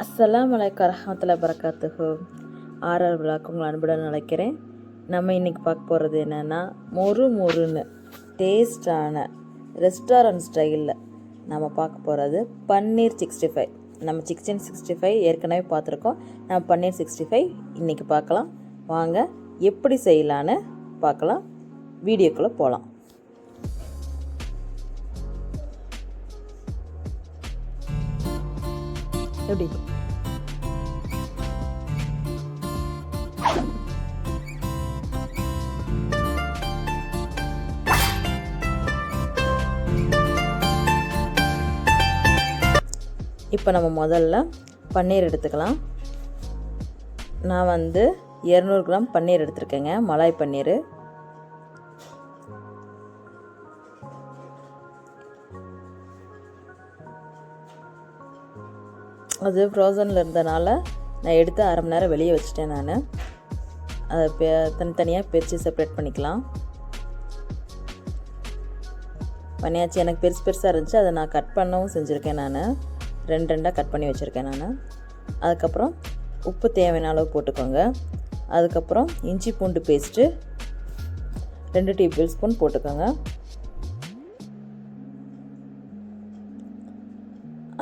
அஸ்ஸலாம் வலைக்கம் ரஹமத்துல பரக்காத்துஹு ஆர்ஆர் விழாக்கு உங்களை அன்புடன் நினைக்கிறேன் நம்ம இன்றைக்கி பார்க்க போகிறது என்னென்னா மொறு மொறுன்னு டேஸ்டான ரெஸ்டாரண்ட் ஸ்டைலில் நம்ம பார்க்க போகிறது பன்னீர் சிக்ஸ்டி ஃபைவ். நம்ம சிக்கன் சிக்ஸ்டி ஃபைவ் ஏற்கனவே பார்த்துருக்கோம். நம்ம பன்னீர் சிக்ஸ்டி ஃபைவ் இன்றைக்கி பார்க்கலாம். வாங்க எப்படி செய்யலான்னு பார்க்கலாம். வீடியோக்குள்ளே போகலாம். எப்படி? இப்போ நம்ம முதல்ல பன்னீர் எடுத்துக்கலாம். நான் வந்து இரநூறு கிராம் பன்னீர் எடுத்திருக்கேங்க. மலாய் பன்னீர். அது ஃப்ரோசனில் இருந்தனால நான் எடுத்து அரை மணி நேரம் வெளியே வச்சுட்டேன் நான் அதை பெ தனித்தனியாக பிரித்து செப்பரேட் பண்ணிக்கலாம் பண்ணியாச்சு எனக்கு பெருசு பெருசாக இருந்துச்சு அதை நான் கட் பண்ணவும் செஞ்சுருக்கேன் நான் ரெண்டு ரெண்டாக கட் பண்ணி வச்சுருக்கேன் நான் அதுக்கப்புறம் உப்பு தேவையான அளவு போட்டுக்கோங்க அதுக்கப்புறம் இஞ்சி பூண்டு பேஸ்ட்டு ரெண்டு டேபிள் ஸ்பூன் போட்டுக்கோங்க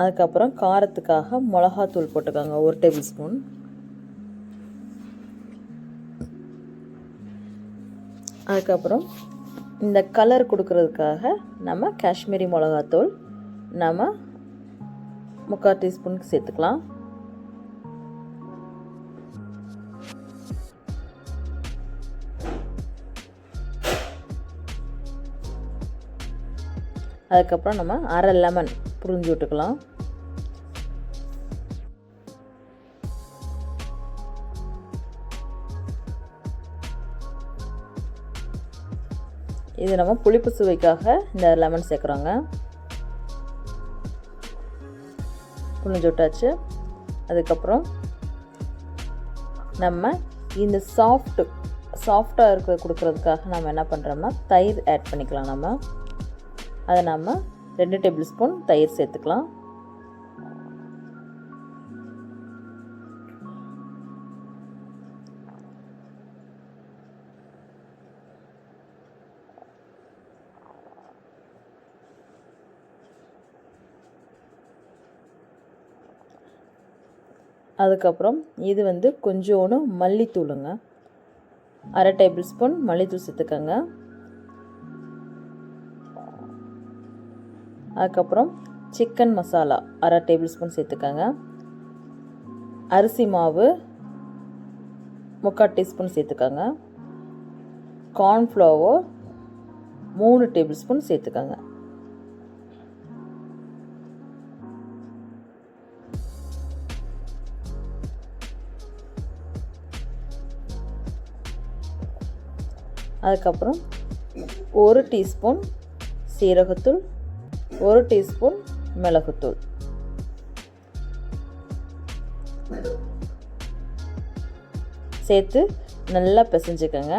அதுக்கப்புறம் காரத்துக்காக மிளகாத்தூள் போட்டுக்கோங்க ஒரு டேபிள் ஸ்பூன் அதுக்கப்புறம் இந்த கலர் கொடுக்கறதுக்காக நம்ம காஷ்மீரி மிளகாத்தூள் நம்ம முக்கால் டீஸ்பூனுக்கு சேர்த்துக்கலாம். அதுக்கப்புறம் நம்ம அரை லெமன் புரிஞ்சு விட்டுக்கலாம். இது நம்ம புளிப்பு சுவைக்காக இந்த லெமன் சேர்க்குறோங்க. புளிஞ்சு விட்டாச்சு. அதுக்கப்புறம் நம்ம இந்த சாஃப்ட் சாஃப்டாக இருக்க கொடுக்குறதுக்காக நம்ம என்ன பண்ணுறோம்னா தயிர் ஆட் பண்ணிக்கலாம் நம்ம. அதை நம்ம ரெண்டு டேபிள் ஸ்பூன் தயிர் சேர்த்துக்கலாம். அதுக்கப்புறம் இது வந்து கொஞ்சோண்டு மல்லித்தூளுங்க. அரை டேபிள் ஸ்பூன் மல்லித்தூள் சேர்த்துக்கோங்க. அதுக்கப்புறம் சிக்கன் மசாலா அரை டேபிள் ஸ்பூன் சேர்த்துக்கோங்க. அரிசி மாவு முக்கால் டீஸ்பூன் சேர்த்துக்கோங்க. கார்ன்ஃப்ளவர் மூணு டேபிள் ஸ்பூன் சேர்த்துக்கோங்க. அதுக்கப்புறம் ஒரு டீஸ்பூன் சீரகத்தூள் ஒரு டீஸ்பூன் மிளகுத்தூள். சேர்த்து நல்லா பிசைஞ்சுக்கோங்க.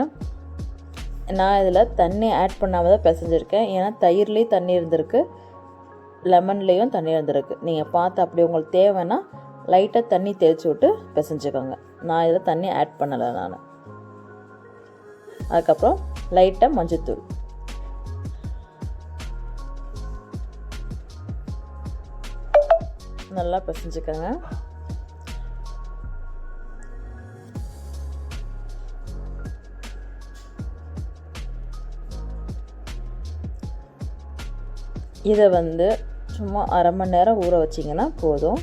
நான் இதில் தண்ணி ஆட் பண்ணாமல் தான் பிசைஞ்சிருக்கேன். ஏன்னா தயிர்லேயும் தண்ணி இருந்திருக்கு லெமன்லேயும் தண்ணி இருந்திருக்கு. நீங்கள் பார்த்து அப்படி உங்களுக்கு தேவைன்னா லைட்டாக தண்ணி தெளிச்சு விட்டு பிசைஞ்சுக்கோங்க. நான் இதில் தண்ணி ஆட் பண்ணலை நான். அதுக்கப்புறம் லைட்டாக மஞ்சத்தூள். நல்லா பிசைஞ்சுக்கோங்க. இதை வந்து சும்மா அரை மணி நேரம் ஊற வச்சிங்கன்னா போதும்.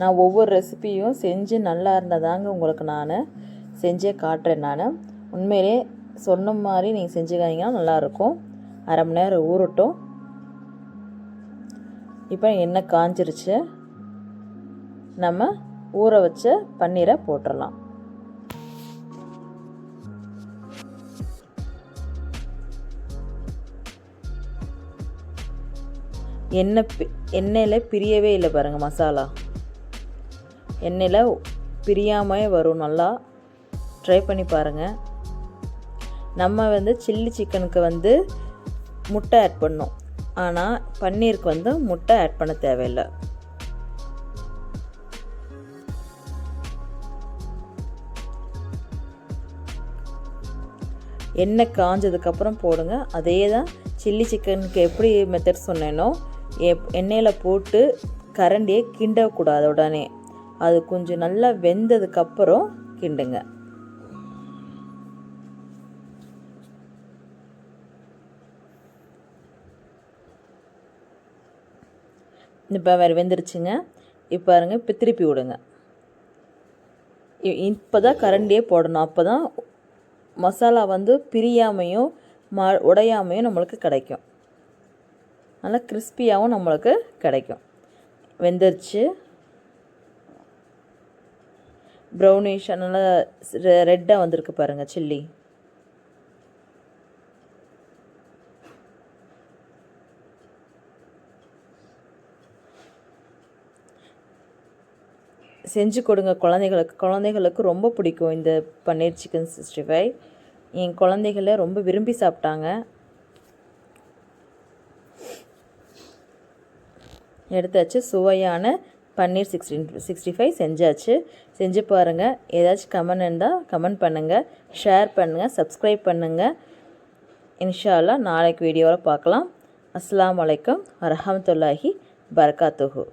நான் ஒவ்வொரு ரெசிபியும் செஞ்சு நல்லா இருந்ததாங்க உங்களுக்கு நான். செஞ்சே காட்டுறேன் நான். உண்மையிலே சொன்ன மாதிரி நீங்கள் செஞ்சுக்காதீங்கன்னா நல்லாயிருக்கும். அரை மணி நேரம் ஊறட்டும். இப்போ எண்ணெய் காஞ்சிருச்சு. நம்ம ஊற வச்ச பன்னீரை போட்டுடலாம் எண்ணெய் எண்ணெயில் பிரியவே இல்லை பாருங்கள் மசாலா. எண்ணெயில் பிரியாமல் வரும். நல்லா ட்ரை பண்ணி பாருங்கள் நம்ம வந்து சில்லி சிக்கனுக்கு வந்து முட்டை ஆட் பண்ணோம். ஆனால் பன்னீருக்கு வந்து முட்டை ஆட் பண்ண தேவையில்லை. எண்ணெய் காஞ்சதுக்கப்புறம் போடுங்க. அதே தான் சில்லி சிக்கனுக்கு எப்படி மெத்தட் சொன்னேனோ எப் எண்ணெயில் போட்டு கரண்டியை கிண்டக்கூடாது உடனே. அது கொஞ்சம் நல்லா வெந்ததுக்கப்புறம் கிண்டுங்க. இப்போ வேறு வெந்துருச்சுங்க. இப்போ பாருங்க இப்போ திருப்பி விடுங்க. இப்போ தான் கரண்டியே போடணும். அப்போ தான் மசாலா வந்து பிரியாமையும் ம உடையாமையும் நம்மளுக்கு கிடைக்கும். நல்லா கிறிஸ்பியாகவும் நம்மளுக்கு கிடைக்கும். வெந்துருச்சு. ப்ரௌனிஷ் நல்லா ரெட்டாக வந்திருக்கு பாருங்கள் சில்லி செஞ்சு கொடுங்க குழந்தைகளுக்கு. குழந்தைகளுக்கு ரொம்ப பிடிக்கும் இந்த பன்னீர் சிக்கன் சிக்ஸ்டி ஃபைவ். என் குழந்தைகள ரொம்ப விரும்பி சாப்பிட்டாங்க. எடுத்தாச்சு சுவையான பன்னீர் சிக்ஸ்டி சிக்ஸ்டி ஃபைவ் செஞ்சாச்சு. செஞ்சு பாருங்கள் ஏதாச்சும் கமெண்ட் இருந்தால் கமெண்ட் பண்ணுங்கள் ஷேர் பண்ணுங்கள் சப்ஸ்கிரைப் பண்ணுங்கள் இன்ஷா நாளைக்கு வீடியோவில் பார்க்கலாம். அஸ்லாம் வலைக்கம் வரஹமத்துல்லாஹி பரகாத்துஹு